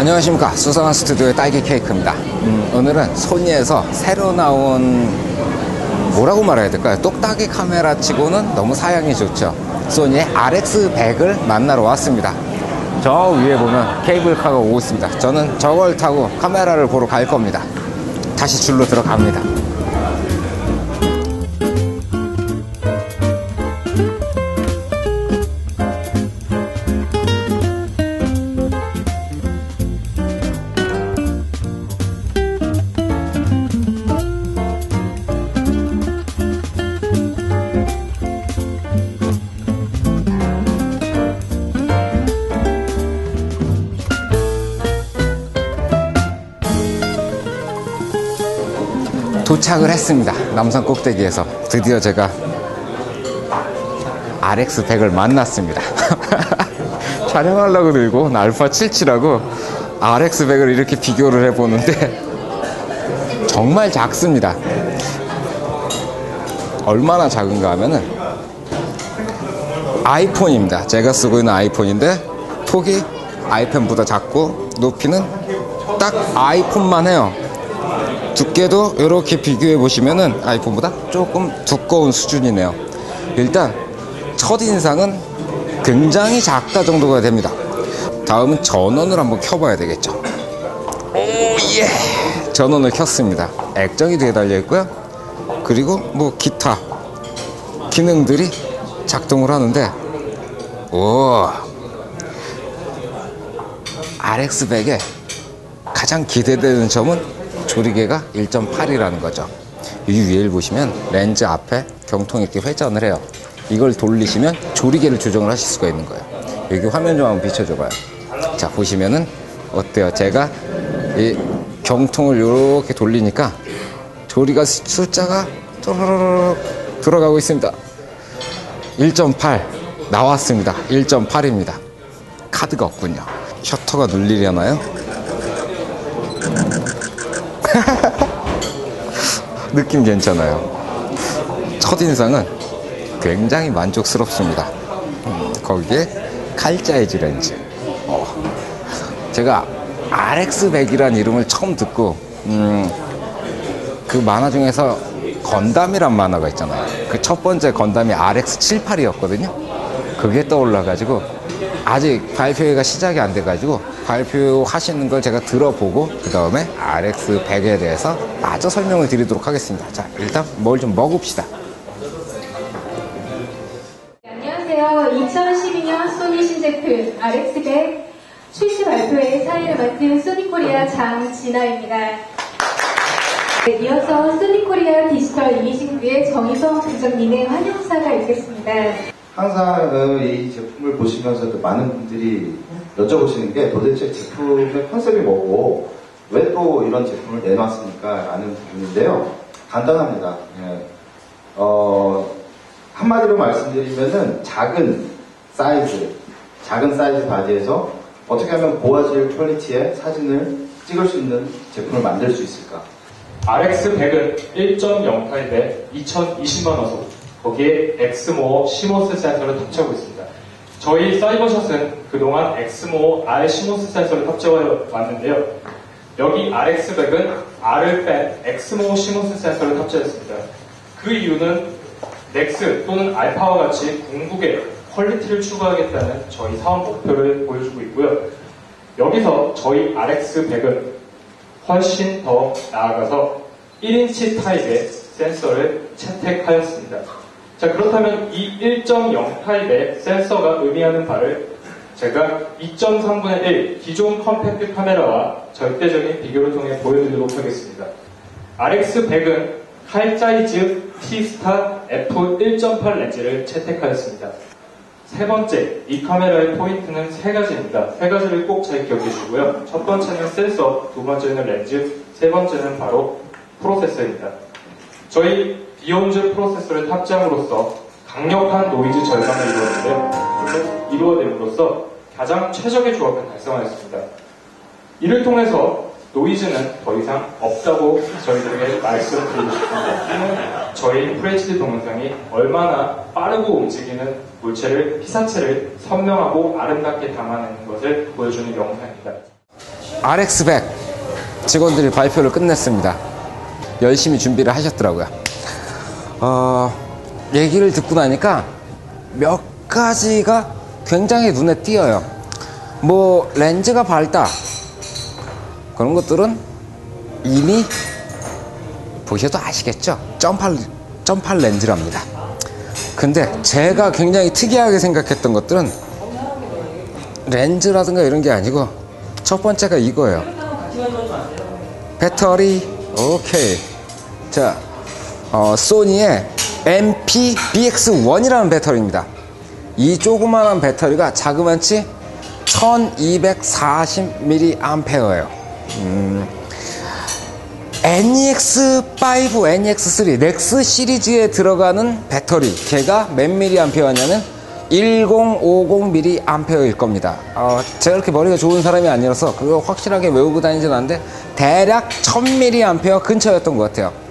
안녕하십니까. 수상한 스튜디오의 딸기 케이크입니다. 음, 오늘은 소니에서 새로 나온 뭐라고 말해야 될까요? 똑딱이 카메라 치고는 너무 사양이 좋죠. 소니의 RX100을 만나러 왔습니다. 저 위에 보면 케이블카가 오고 있습니다. 저는 저걸 타고 카메라를 보러 갈 겁니다. 다시 줄로 들어갑니다 도착을 했습니다. 남산 꼭대기에서 드디어 제가 RX100을 만났습니다. 촬영하려고 들고 온 알파 77하고 RX100을 이렇게 비교를 해보는데 정말 작습니다. 얼마나 작은가 하면은 아이폰입니다. 제가 쓰고 있는 아이폰인데 폭이 아이펜보다 작고 높이는 딱 아이폰만 해요. 두께도 이렇게 비교해 보시면은 아이폰보다 조금 두꺼운 수준이네요. 일단 첫인상은 굉장히 작다 정도가 됩니다. 다음은 전원을 한번 켜봐야 되겠죠. 오, 예! 전원을 켰습니다. 액정이 뒤에 달려 있고요. 그리고 뭐 기타 기능들이 작동을 하는데, 오! RX100에 가장 기대되는 점은 조리개가 1.8이라는 거죠. 이 위에를 보시면 렌즈 앞에 경통 이렇게 회전을 해요. 이걸 돌리시면 조리개를 조정을 하실 수가 있는 거예요. 여기 화면 좀 한번 비춰줘봐요. 자, 보시면은 어때요? 제가 이 경통을 이렇게 돌리니까 조리가 숫자가 또르르르 들어가고 있습니다. 1.8 나왔습니다. 1.8입니다. 카드가 없군요. 셔터가 눌리려나요? 느낌 괜찮아요. 첫인상은 굉장히 만족스럽습니다. 음, 거기에 칼자이즈 렌즈. 어. 제가 RX100이라는 이름을 처음 듣고, 음, 그 만화 중에서 건담이란 만화가 있잖아요. 그 첫 번째 건담이 RX78이었거든요. 그게 떠올라가지고, 아직 발표회가 시작이 안 돼가지고 발표하시는 걸 제가 들어보고 그 다음에 RX100에 대해서 마저 설명을 드리도록 하겠습니다. 자, 일단 뭘 좀 먹읍시다. 안녕하세요. 2012년 소니 신제품 RX100 출시 발표회 사회를 맡은 소니코리아 장진아입니다. 네, 이어서 소니코리아 디지털 이미징부의 정희성 부장님의 환영사가 있겠습니다. 항상 그이 제품을 보시면서도 많은 분들이 여쭤보시는 게 도대체 제품의 컨셉이 뭐고 왜 또 이런 제품을 내놨습니까? 라는 부분인데요. 간단합니다. 예. 어, 한마디로 말씀드리면은 작은 사이즈, 작은 사이즈 바지에서 어떻게 하면 고화질 퀄리티의 사진을 찍을 수 있는 제품을 만들 수 있을까? RX100은 1.08배 2020만 화소, 거기에 엑스모어 시모스 센서를 탑재하고 있습니다. 저희 사이버샷은 그동안 엑스모어 R 시모스 센서를 탑재해 왔는데요. 여기 RX100은 R을 뺀 엑스모어 시모스 센서를 탑재했습니다. 그 이유는 넥스 또는 알파와 같이 궁극의 퀄리티를 추구하겠다는 저희 사업 목표를 보여주고 있고요. 여기서 저희 RX100은 훨씬 더 나아가서 1인치 타입의 센서를 채택하였습니다. 자, 그렇다면 이 1.0 타입의 센서가 의미하는 바를 제가 2.3분의 1 기존 컴팩트 카메라와 절대적인 비교를 통해 보여드리도록 하겠습니다. RX100은 칼자이즈 T-스타 f1.8 렌즈를 채택하였습니다. 세 번째, 이 카메라의 포인트는 세 가지입니다. 세 가지를 꼭 잘 기억해 주고요. 첫 번째는 센서, 두 번째는 렌즈, 세 번째는 바로 프로세서입니다. 저희 비욘즈 프로세서를 탑재함으로써 강력한 노이즈 절감을 이루었는데요. 이루어냄으로써 가장 최적의 조합을 달성하였습니다. 이를 통해서 노이즈는 더 이상 없다고 저희들에게 말씀드리고 싶습니다. 저희 FHD 동영상이 얼마나 빠르고 움직이는 물체를, 피사체를 선명하고 아름답게 담아내는 것을 보여주는 영상입니다. RX100 직원들이 발표를 끝냈습니다. 열심히 준비를 하셨더라고요. 어, 얘기를 듣고 나니까 몇 가지가 굉장히 눈에 띄어요. 뭐, 렌즈가 밝다. 그런 것들은 이미 보셔도 아시겠죠? 점팔, 점팔 렌즈랍니다. 근데 제가 굉장히 특이하게 생각했던 것들은 렌즈라든가 이런 게 아니고 첫 번째가 이거예요. 배터리, 오케이. 자, 어, 소니의 MP BX1이라는 배터리입니다. 이 조그만한 배터리가 자그만치 1240mAh예요. 음, NEX5, NEX3, 넥스 시리즈에 들어가는 배터리, 걔가 몇 mAh냐면 1050mAh일 겁니다. 어, 제가 그렇게 머리가 좋은 사람이 아니라서 그거 확실하게 외우고 다니진 않는데 대략 1000mAh 근처였던 것 같아요.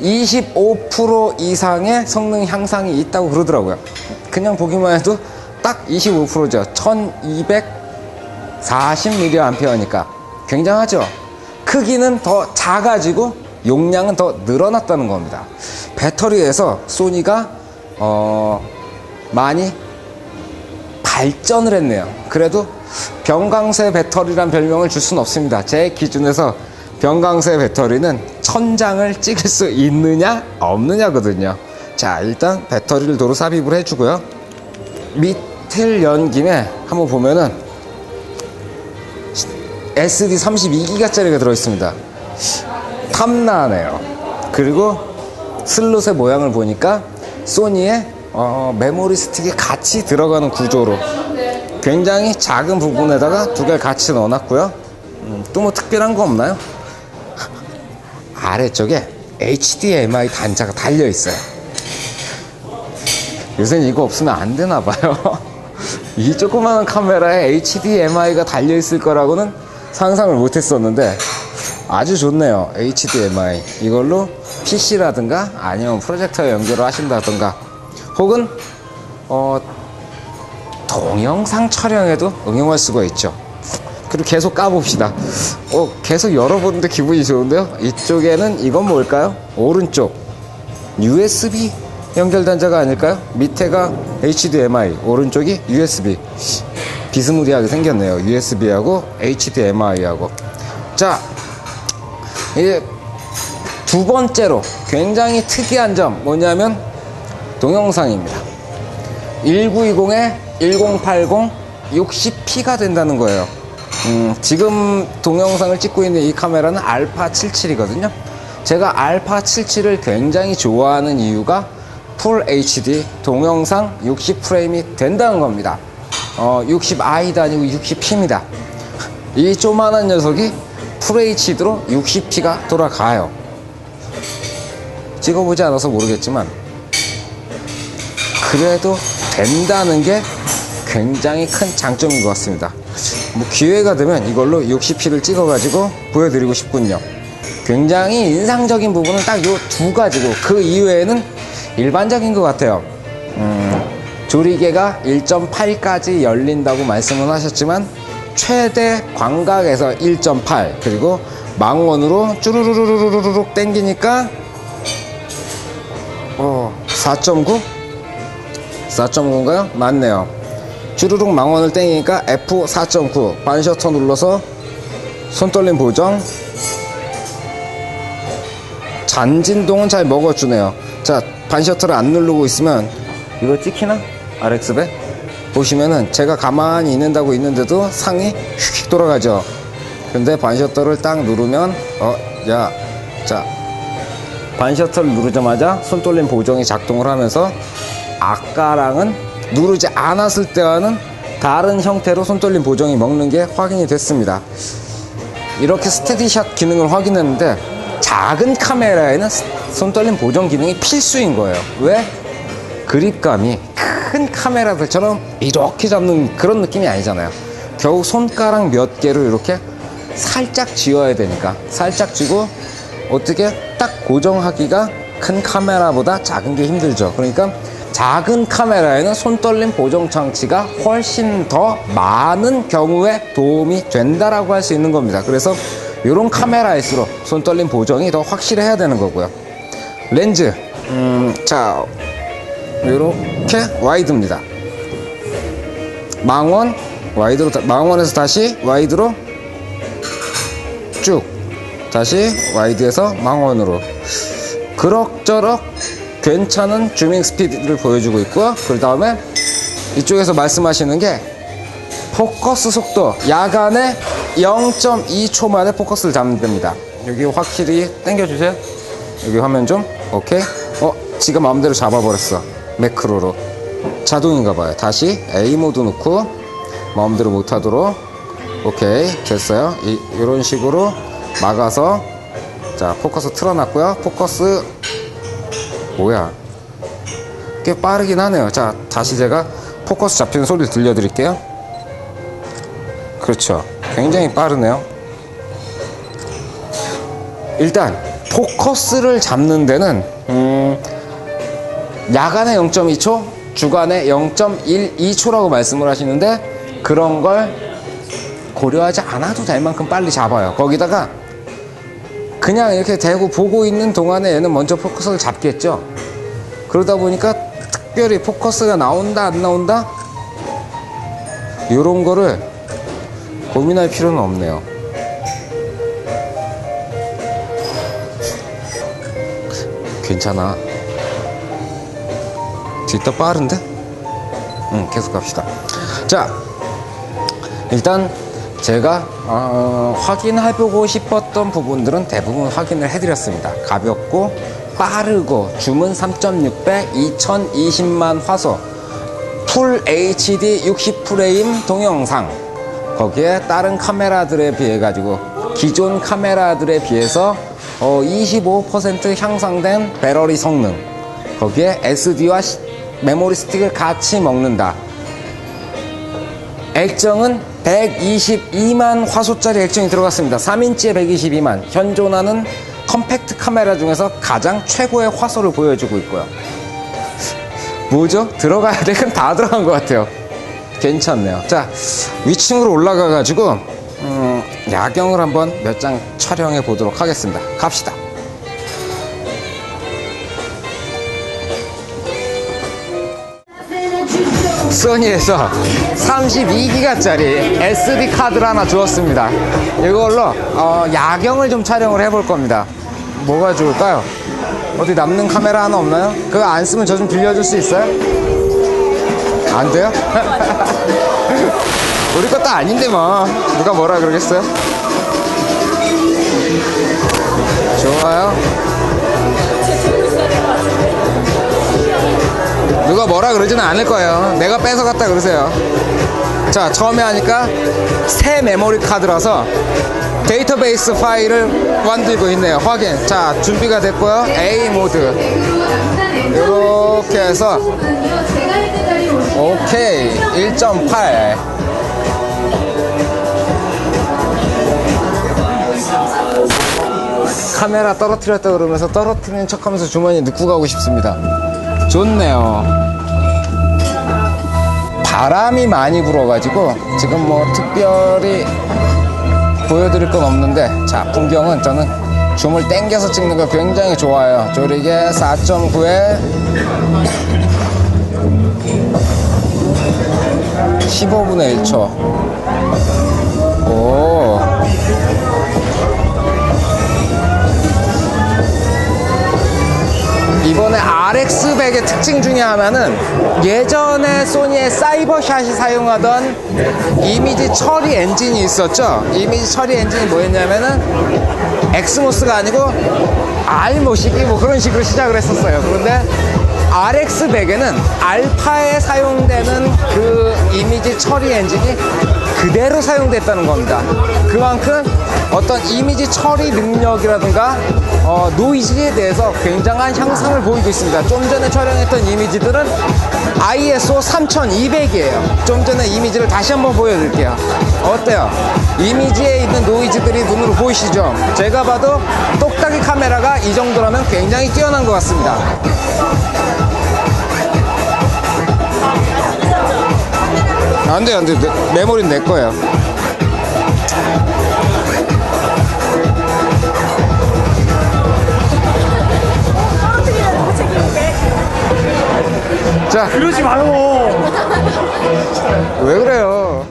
25% 이상의 성능 향상이 있다고 그러더라고요. 그냥 보기만 해도 딱 25%죠. 1240mAh니까 굉장하죠. 크기는 더 작아지고 용량은 더 늘어났다는 겁니다. 배터리에서 소니가 어, 많이 발전을 했네요. 그래도 병강세 배터리란 별명을 줄 수는 없습니다. 제 기준에서 병강세 배터리는 천장을 찍을 수 있느냐 없느냐거든요. 자 일단 배터리를 도로 삽입을 해주고요. 밑을 연 김에 한번 보면은 SD 32기가짜리가 들어있습니다. 탐나네요. 그리고 슬롯의 모양을 보니까 소니의 어, 메모리 스틱이 같이 들어가는 구조로 굉장히 작은 부분에다가 두 개를 같이 넣어놨고요. 음, 또뭐 특별한 거 없나요? 아래쪽에 HDMI 단자가 달려 있어요. 요새는 이거 없으면 안 되나 봐요. 이 조그마한 카메라에 HDMI가 달려 있을 거라고는 상상을 못 했었는데 아주 좋네요. HDMI. 이걸로 PC라든가 아니면 프로젝터에 연결을 하신다든가 혹은 어, 동영상 촬영에도 응용할 수가 있죠. 그리고 계속 까봅시다. 어, 계속 열어보는데 기분이 좋은데요? 이쪽에는 이건 뭘까요? 오른쪽. USB 연결 단자가 아닐까요? 밑에가 HDMI, 오른쪽이 USB. 비스무리하게 생겼네요. USB하고 HDMI하고. 자, 이제 두 번째로 굉장히 특이한 점 뭐냐면 동영상입니다. 1920에 1080 60p가 된다는 거예요. 음, 지금 동영상을 찍고 있는 이 카메라는 알파 77이거든요. 제가 알파 77을 굉장히 좋아하는 이유가 풀 HD 동영상 60프레임이 된다는 겁니다. 어, 60i도 아니고 60p입니다. 이 조만한 녀석이 풀 HD로 60p가 돌아가요. 찍어보지 않아서 모르겠지만 그래도 된다는 게 굉장히 큰 장점인 것 같습니다. 뭐 기회가 되면 이걸로 60p를 찍어가지고 보여드리고 싶군요. 굉장히 인상적인 부분은 딱요두 가지고 그 이외에는 일반적인 것 같아요. 음, 조리개가 1.8까지 열린다고 말씀은 하셨지만 최대 광각에서 1.8 그리고 망원으로 쭈루루루루루룩 땡기니까 어, 4.9? 4.9인가요? 맞네요. 주르륵 망원을 땡기니까 F4.9 반셔터 눌러서 손떨림 보정 잔진동은 잘 먹어주네요. 자, 반셔터를 안 누르고 있으면 이거 찍히나? RX100? 보시면은 제가 가만히 있는다고 있는데도 상이 휙 돌아가죠. 근데 반셔터를 딱 누르면 어, 야, 자, 반셔터를 누르자마자 손떨림 보정이 작동을 하면서 아까랑은 누르지 않았을 때와는 다른 형태로 손떨림 보정이 먹는 게 확인이 됐습니다. 이렇게 스테디샷 기능을 확인했는데 작은 카메라에는 손떨림 보정 기능이 필수인 거예요. 왜? 그립감이 큰 카메라들처럼 이렇게 잡는 그런 느낌이 아니잖아요. 겨우 손가락 몇 개로 이렇게 살짝 쥐어야 되니까 살짝 쥐고 어떻게 딱 고정하기가 큰 카메라보다 작은 게 힘들죠. 그러니까 작은 카메라에는 손떨림 보정 장치가 훨씬 더 많은 경우에 도움이 된다라고 할 수 있는 겁니다. 그래서 이런 카메라일수록 손떨림 보정이 더 확실해야 되는 거고요. 렌즈, 음, 자, 이렇게 와이드입니다. 망원, 와이드로, 다- 망원에서 다시 와이드로 쭉, 다시 와이드에서 망원으로. 그럭저럭 괜찮은 주밍 스피드를 보여주고 있고요. 그 다음에 이쪽에서 말씀하시는 게 포커스 속도 야간에 0.2초 만에 포커스를 잡는 됩니다. 여기 확실히 당겨주세요. 여기 화면 좀 오케이. 어 지금 마음대로 잡아버렸어. 매크로로 자동인가 봐요. 다시 A 모드 놓고 마음대로 못하도록 오케이 됐어요. 이, 이런 식으로 막아서 자 포커스 틀어놨고요. 포커스 뭐야? 꽤 빠르긴 하네요. 자, 다시 제가 포커스 잡히는 소리를 들려드릴게요. 그렇죠. 굉장히 빠르네요. 일단, 포커스를 잡는 데는, 음, 야간에 0.2초, 주간에 0.12초라고 말씀을 하시는데, 그런 걸 고려하지 않아도 될 만큼 빨리 잡아요. 거기다가, 그냥 이렇게 대고 보고 있는 동안에 얘는 먼저 포커스를 잡겠죠. 그러다 보니까 특별히 포커스가 나온다 안 나온다 이런 거를 고민할 필요는 없네요. 괜찮아. 진짜 빠른데? 응, 계속 갑시다. 자, 일단 제가 어, 확인해보고 싶었던 부분들은 대부분 확인을 해드렸습니다. 가볍고 빠르고 주문 3.6배 2020만 화소 풀 HD 60프레임 동영상. 거기에 다른 카메라들에 비해 가지고 기존 카메라들에 비해서 어, 25% 향상된 배터리 성능. 거기에 SD와 메모리 스틱을 같이 먹는다. 액정은 122만 화소짜리 액정이 들어갔습니다. 3인치에 122만. 현존하는 컴팩트 카메라 중에서 가장 최고의 화소를 보여주고 있고요. 뭐죠? 들어가야 될건다 들어간 것 같아요. 괜찮네요. 자, 위층으로 올라가가지고, 음, 야경을 한번 몇 장 촬영해 보도록 하겠습니다. 갑시다. 소니에서 32기가짜리 SD 카드를 하나 주었습니다. 이걸로 어, 야경을 좀 촬영을 해볼 겁니다. 뭐가 좋을까요? 어디 남는 카메라 하나 없나요? 그거 안 쓰면 저 좀 빌려줄 수 있어요? 안 돼요? 우리 것도 아닌데 뭐 누가 뭐라 그러겠어요? 좋아요. 누가 뭐라 그러지는 않을 거예요. 내가 뺏어갔다 그러세요. 자, 처음에 하니까 새 메모리 카드라서 데이터베이스 파일을 만들고 있네요. 확인. 자, 준비가 됐고요. A 모드. 이렇게 해서 오케이. 1.8. 카메라 떨어뜨렸다 그러면서 떨어뜨리는 척 하면서 주머니에 넣고 가고 싶습니다. 좋네요. 바람이 많이 불어가지고 지금 뭐 특별히 보여드릴 건 없는데 자 풍경은 저는 줌을 땡겨서 찍는 거 굉장히 좋아요. 조리개 4.9에 15분의 1초. RX100의 특징 중에 하나는 예전에 소니의 사이버샷이 사용하던 이미지 처리 엔진이 있었죠. 이미지 처리 엔진이 뭐였냐면은 엑스모스가 아니고 알모시기 뭐 그런 식으로 시작을 했었어요. 그런데 RX100에는 알파에 사용되는 그 이미지 처리 엔진이 그대로 사용됐다는 겁니다. 그만큼 어떤 이미지 처리 능력이라든가 어, 노이즈에 대해서 굉장한 향상을 보이고 있습니다. 좀 전에 촬영했던 이미지들은 ISO 3200이에요. 좀 전에 이미지를 다시 한번 보여드릴게요. 어때요? 이미지에 있는 노이즈들이 눈으로 보이시죠? 제가 봐도 똑딱이 카메라가 이 정도라면 굉장히 뛰어난 것 같습니다. 안 돼, 안 돼. 메모리는 내 거예요. 자, 그러지 마요. 왜 그래요?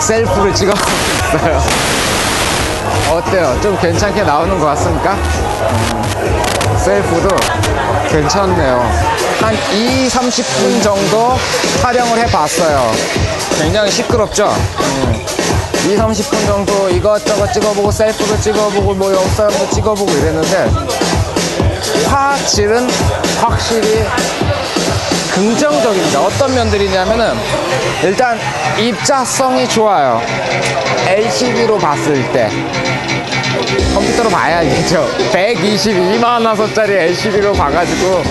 셀프를 찍어보고 있어요. 어때요? 좀 괜찮게 나오는 것 같습니까? 음, 셀프도 괜찮네요. 한 2, 30분 정도 촬영을 해봤어요. 굉장히 시끄럽죠? 음. 2, 30분 정도 이것저것 찍어보고 셀프도 찍어보고 뭐옆 사람도 찍어보고 이랬는데 화질은 확실히 긍정적입니다. 어떤 면들이냐면은 일단 입자성이 좋아요. LCD로 봤을 때 컴퓨터로 봐야 알겠죠. 122만 화소짜리 LCD로 봐가지고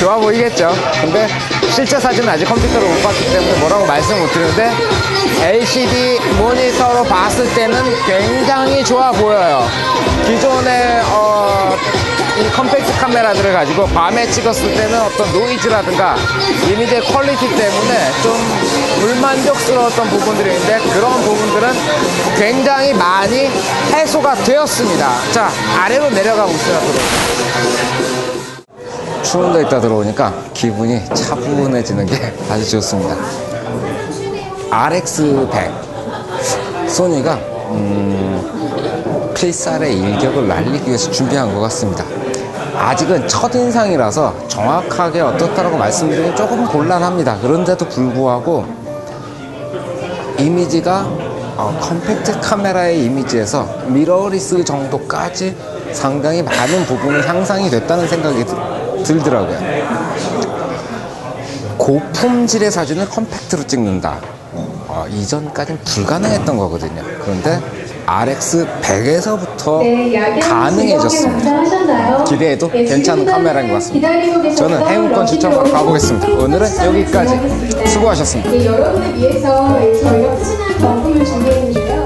좋아 보이겠죠. 근데 실제 사진은 아직 컴퓨터로 못 봤기 때문에 뭐라고 말씀 못 드리는데 LCD 모니터로 봤을 때는 굉장히 좋아 보여요. 기존의 어, 이 컴팩트 카메라들을 가지고 밤에 찍었을 때는 어떤 노이즈라든가 이미지의 퀄리티 때문에 좀 불만족스러웠던 부분들이 있는데 그런 부분들은 굉장히 많이 해소가 되었습니다. 자, 아래로 내려가 봅시다. 들어. 추운 데 있다 들어오니까 기분이 차분해지는 게 아주 좋습니다. RX100 소니가 음, 필살의 일격을 날리기 위해서 준비한 것 같습니다. 아직은 첫인상이라서 정확하게 어떻다라고 말씀드리긴 조금 곤란합니다. 그런데도 불구하고 이미지가 어, 컴팩트 카메라의 이미지에서 미러리스 정도까지 상당히 많은 부분이 향상이 됐다는 생각이 들- 들더라고요. 고품질의 사진을 컴팩트로 찍는다. 어, 이전까지는 불가능했던 거거든요. 그런데 RX 100에서부터 네, 야경 가능해졌습니다. 감상하셨나요? 기대해도 네, 괜찮은 카메라인 것 같습니다. 저는 추첨 여기로 가보겠습니다. 오늘은 여기까지. 수고하셨습니다. 네, 여러분을 위해서 저희가 푸짐한 경품을 준비했는데요.